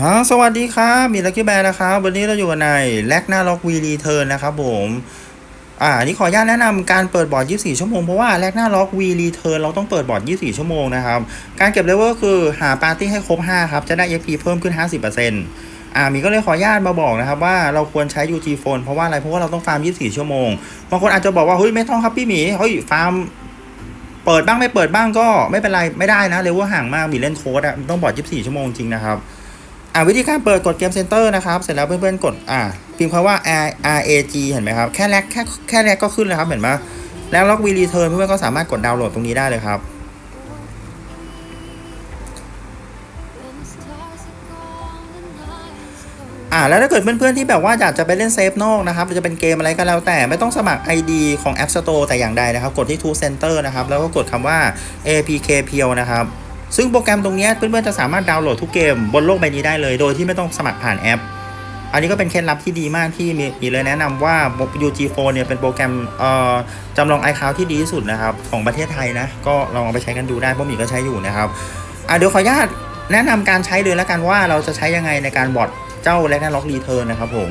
ฮะสวัสดีครับ มีลักกี้แบร์นะครับ วันนี้เราอยู่ในแลกหน้าล็อกวีรีเทิร์นนะครับผม อ่านนี้ขออนุญาตแนะนำการเปิดบอร์ด 24 ชั่วโมง เพราะว่าแลกหน้าล็อกวีรีเทิร์นเราต้องเปิดบอร์ด 24 ชั่วโมงนะครับ การเก็บเลเวลคือหาปาร์ตี้ให้ครบ 5 ครับ จะได้ XP เพิ่มขึ้น 50%อ่ามีก็เลยขออนุญาตมาบอกนะครับว่าเราควรใช้ UG Phone เพราะว่าอะไร เพราะว่าเราต้องฟาร์ม 24 ชั่วโมง บางคนอาจจะบอกว่าเฮ้ยไม่ต้องครับพี่หมี เฮ้ยฟาร์มเปิดบ้างไม่เปิดบ้างก็ไม่เป็นไรไม่ได้นะเลเวลห่างมากมีเล่นโค้ดอะต้องบอร์ด 24 ชั่วโมงจริงนะครับ อ่าวิธีการเปิดกดเกมเซ็นเตอร์นะครับ เสร็จแล้วเพื่อนๆกดอ่าพิมพ์คำว่า R R A G เห็นไหมครับ แค่แรกแค่แค่แรกก็ขึ้นเลยครับ เห็นไหมแล้วล็อกวีรีเทิร์นเพื่อนๆก็สามารถกดดาวน์โหลดตรงนี้ได้เลยครับอ่าแล้วถ้าเกิดเพื่อนๆที่แบบว่าอยากจะไปเล่นเซฟนอกนะครับจะเป็นเกมอะไรก็แล้วแต่ไม่ต้องสมัคร ID ของ App Store แต่อย่างใดนะครับ กดที่ t o o Center นะครับ แล้วก็กดคำว่า APK p e e l นะครับ ซึ่งโปรแกรมตรงนี้เพื่อนๆจะสามารถดาวน์โหลดทุกเกมบนโลกใบนี้ได้เลย โดยที่ไม่ต้องสมัครผ่านแอป อันนี้ก็เป็นเคล็ดลับที่ดีมากที่มีมเลยแนะนำว่า UG Phone เนี่ยเป็นโปรแกรมจำลอง iCloud ที่ดีที่สุดนะครับของประเทศไทยนะ ก็ลองเอาไปใช้กันดูได้เพราะมีก็ใช้อยู่นะครับอะเดี๋ยวขออนุญาตแนะนำการใช้เลยแล้วกันว่าเราจะใช้ยังไงในการบอทเจ้าแลกนาล็อกรีเทิร์นนะครับผม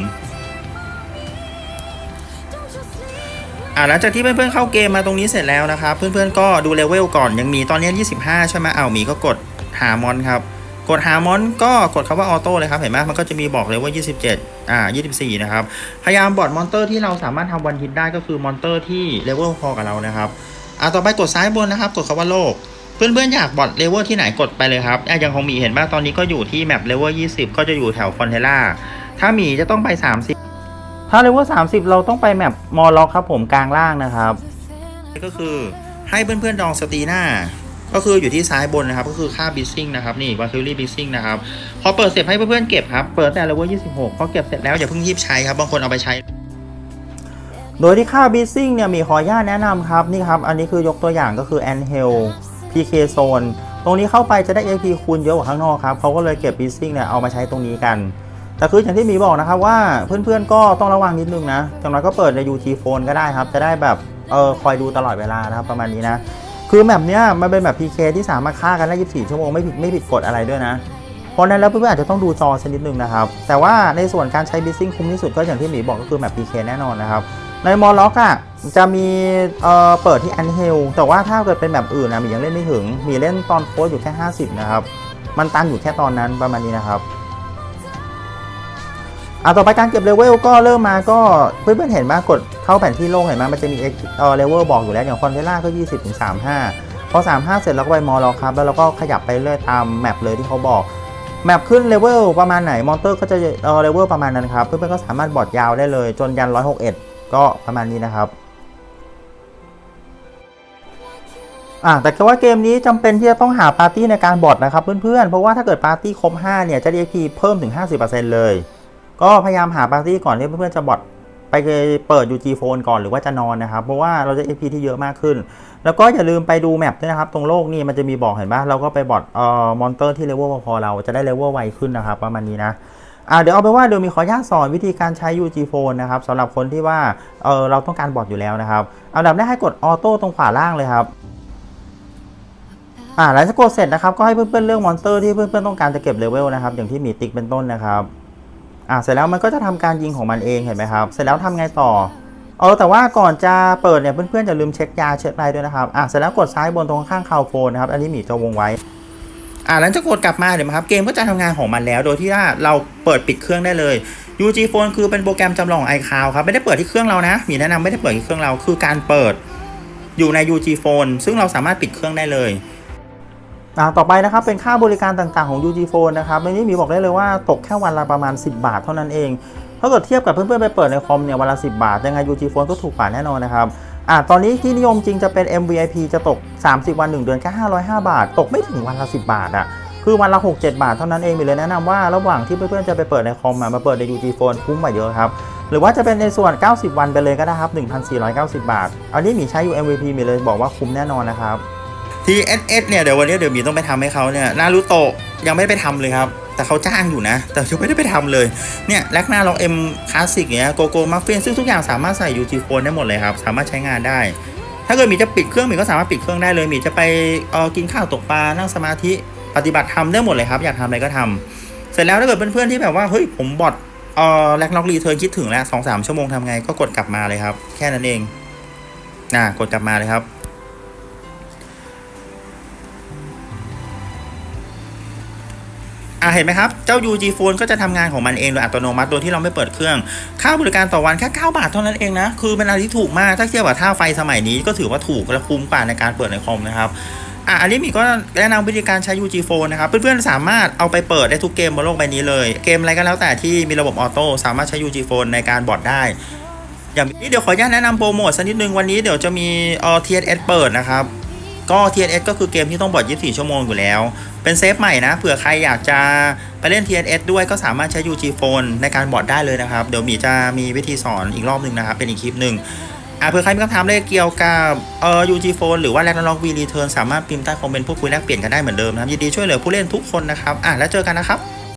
อ่าหลังจากที่เพื่อนๆเข้าเกมมาตรงนี้เสร็จแล้วนะครับ เพื่อนๆก็ดูเลเวลก่อนยังมีตอนนี้ 25 ใช่ไหมเอาหมีก็กดหามอนครับ กดหามอนก็กดคำว่าออโต้เลยครับ เห็นไหมมันก็จะมีบอกเลยว่า 27 อ่า 24 นะครับ พยายามบอดมอนเตอร์ที่เราสามารถทำวันฮิตได้ก็คือมอนเตอร์ที่เลเวลพอกับเรานะครับอ่าต่อไปกดซ้ายบนนะครับ กดคำว่าโลกเพื่อนๆอยากบอดเลเวลที่ไหนกดไปเลยครับอะอย่างของหมีเห็นป่ะตอนนี้ก็อยู่ที่แมปเลเวล20 ก็จะอยู่แถวฟอนเทล่าถ้าหมีจะต้องไป 30 ถ้าเลเวล30เราต้องไปแมปมอลล็อกครับผมกลางล่างนะครับก็คือให้เพื่อนๆดองสตีหน้าก็คืออยู่ที่ซ้ายบนนะครับ ก็คือค่าบิสซิ่งนะครับ นี่วาคิลี่บิสซิ่งนะครับ พอเปิดเสร็จให้เพื่อนๆเก็บครับ เปิดแต่เลเวล26 พอเก็บเสร็จแล้วอย่าเพิ่งรีบใช้ครับ บางคนเอาไปใช้ โดยที่ค่าบิสซิ่งเนี่ยมีขออนุญาตแนะนำครับ นี่ครับ อันนี้คือยกตัวอย่างก็คือ a n h e l PK Zone ตรงนี้เข้าไปจะได้ AP คูณเยอะกว่าข้างนอกครับเขาก็เลยเก็บบิสซิ่งเนี่ยเอามาใช้ตรงนี้กัน แต่คืออย่างที่มีบอกนะครับว่าเพื่อนๆก็ต้องระวังนิดนึงนะอย่างน้อยก็เปิดใน UT Phone ก็ได้ครับ จะได้แบบเออคอยดูตลอดเวลานะครับประมาณนี้นะคือแบบเนี้ยมันเป็นแบบ PK ที่สามารถฆ่ากันได้ 24 ชั่วโมงไม่ผิดไม่ผิดกฎอะไรด้วยนะเพราะนั้นแล้วเพื่อนๆอาจจะต้องดูจอสักนิดนึงนะครับ แต่ว่าในส่วนการใช้บิสซิ่งคุ้มที่สุดก็อย่างที่หมีบอกก็คือแบบ PK แน่นอนนะครับ ในมอลล็อกอะจะมีเอ่อเปิดที่แอนเฮลแต่ว่าถ้าเกิดเป็นแบบอื่นนะหมียังเล่นไม่ถึงหมีเล่นตอนโค้ดอยู่แค่ 50 นะครับ มันตันอยู่แค่ตอนนั้นประมาณนี้นะครับ อะต่อไปการเก็บเลเวลก็เริ่มมาก็เพื่อนๆเห็นไหมกดเข้าแผนที่โลกเห็นไหมมันจะมีเอ่อเลเวลบอกอยู่แล้วอย่างคอนเทล่าก็ 20ถึง35 พอ 35 เสร็จแล้วก็ไปมอลล็อกครับ แล้วเราก็ขยับไปเรื่อยตามแมปเลยที่เขาบอกแมปขึ้นเลเวลประมาณไหนมอนเตอร์ก็จะเออเลเวลประมาณนั้นครับ เพื่อนๆก็สามารถบอดยาวได้เลย จนยัน 161 ก็ประมาณนี้นะครับอะแต่แค่ว่าเกมนี้จำเป็นที่จะต้องหาปาร์ตี้ในการบอดนะครับเพื่อนๆ เพราะว่าถ้าเกิดปาร์ตี้ครบ 5 เนี่ยจะได้ XP เพิ่มถึง 50%เลย ก็พยายามหาปาร์ตี้ก่อนที่เพื่อนๆจะบอดไปเปิด UG Phone ก่อนหรือว่าจะนอนนะครับ เพราะว่าเราจะ XP ที่เยอะมากขึ้น แล้วก็อย่าลืมไปดูแมปด้วยนะครับ ตรงโลกนี่มันจะมีบอกเห็นปะเราก็ไปบอดเอ่อมอนเตอร์ที่เลเวลพอเราจะได้เลเวลไวขึ้นนะครับ ประมาณนี้นะอ่าเดี๋ยวเอาไปว่าเดี๋ยวมีขออนุญาตสอนวิธีการใช้ UG Phone นะครับสำหรับคนที่ว่าเออเราต้องการบอดอยู่แล้วนะครับเอาดับแรกให้กดออโต้ตรงขวาล่างเลยครับอ่าหลังจากกดเสร็จนะครับก็ให้เพื่อนๆเลือกมอนสเตอร์ที่เพื่อนๆต้องการจะเก็บเลเวลนะครับอย่างที่มีติ๊กเป็นต้นนะครับ อ่าเสร็จแล้วมันก็จะทำการยิงของมันเองเห็นไหมครับ เสร็จแล้วทำไงต่อเออแต่ว่าก่อนจะเปิดเนี่ยเพื่อนๆอย่าลืมเช็คยาเช็คอะไรด้วยนะครับอ่าเสร็จแล้วกดซ้ายบนตรงข้างคาวโฟนนะครับอันนี้หมีจะวงไว้อ่าหลังจากกดกลับมาเดี๋ยวครับเกมก็จะทำงานของมันแล้ว โดยที่ว่าเราเปิดปิดเครื่องได้เลย UG Phone คือเป็นโปรแกรมจำลองของ iCloud ครับไม่ได้เปิดที่เครื่องเรานะหมีแนะนำไม่ได้เปิดที่เครื่องเราคือการเปิดอยู่ใน UG Phone ซึ่งเราสามารถปิดเครื่องได้เลย ต่อไปนะครับเป็นค่าบริการต่างๆของ UG Phone นะครับในนี้มีบอกได้เลยว่าตกแค่วันละประมาณ 10 บาทเท่านั้นเองถ้าเกิดเทียบกับเพื่อนๆไปเปิดในคอมเนี่ยวันละ 10 บาท ยังไง UG Phone ก็ถูกกว่าแน่นอนนะครับอ่าตอนนี้ที่นิยมจริงจะเป็น MVIP จะตก 30 วัน 1 เดือนแค่505 บาท ตกไม่ถึงวันละ 10 บาทอะคือวันละ 6-7 บาทเท่านั้นเองมีเลยแนะนำว่าระหว่างที่เพื่อนๆจะไปเปิดในคอมมาเปิดใน UG Phone คุ้มกว่าเยอะครับหรือว่าจะเป็นในส่วน 90 วันไปเลยก็ได้ครับ 1,490 บาท อันนี้มีใช้อยู่ MVP มีเลยบอกว่าคุ้มแน่นอนนะครับ TSS เอสเนี่ยเดี๋ยววันนี้เดี๋ยวมีต้องไปทำให้เขาเนี่ยนารูโตะยังไม่ไปทำเลยครับ แต่เขาจ้างอยู่นะ แต่ยังไม่ได้ไปทำเลยเนี่ยแลกหน้าลอกเอ็มคลาสสิกเนี่ยโกโก้มัฟฟินซึ่งทุกอย่างสามารถใส่ UG Phone ได้หมดเลยครับ สามารถใช้งานได้ ถ้าเกิดมีจะปิดเครื่องมีก็สามารถปิดเครื่องได้เลยมีจะไปเออกินข้าวตกปลานั่งสมาธิปฏิบัติธรรมได้หมดเลยครับ อยากทำอะไรก็ทำเสร็จแล้วถ้าเกิดเพื่อนๆที่แบบว่าเฮ้ยผมบอทเออแลกน็อกรีเทิร์นคิดถึงแล้วสองสามชั่วโมงทำไงก็กดกลับมาเลยครับ แค่นั้นเองน่ากดกลับมาเลยครับ อะเห็นไหมครับ เจ้า UG Phone ก็จะทำงานของมันเองโดยอัตโนมัติโดยที่เราไม่เปิดเครื่อง ค่าบริการต่อวันแค่ 9 บาทเท่านั้นเองนะ คือเป็นอะไรที่ถูกมาก ถ้าเทียบกับค่าไฟสมัยนี้ก็ถือว่าถูกและคุ้มกว่าในการเปิดในคอมนะครับอะอันนี้มีก็แนะนำวิธีการใช้ UG Phone นะครับ เพื่อนๆ สามารถเอาไปเปิดได้ทุกเกมบนโลกใบนี้เลย เกมอะไรก็แล้วแต่ที่มีระบบออโต้สามารถใช้ UG Phone ในการบอทได้ อย่างนี้เดี๋ยวขออนุญาตแนะนำโปรโมทสักนิดนึงวันนี้เดี๋ยวจะมีเอ่อ TSS เปิดนะครับ ก็ TNS ก็คือเกมที่ต้องบอด24 ชั่วโมงอยู่แล้ว เป็นเซฟใหม่นะ เผื่อใครอยากจะไปเล่น TNS ด้วยก็สามารถใช้ UG Phone ในการบอดได้เลยนะครับ เดี๋ยวหมีจะมีวิธีสอนอีกรอบหนึ่งนะครับ เป็นอีกคลิปหนึ่งอะเผื่อใครมีคำถามอะไรเกี่ยวกับเอ่อ UG Phone หรือว่า Ragnarok V Return สามารถพิมพ์ใต้คอมเมนต์พูดคุยแลกเปลี่ยนกันได้เหมือนเดิมนะครับยินดีช่วยเหลือผู้เล่นทุกคนนะครับอะแล้วเจอกันนะครับ